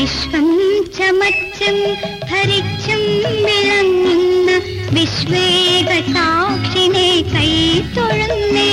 വിശ്വം ചമച്ചും ഭരിച്ചും വിളങ്ങുന്ന വിശ്വേക സാക്ഷിനെ കൈ തൊഴുന്നേ.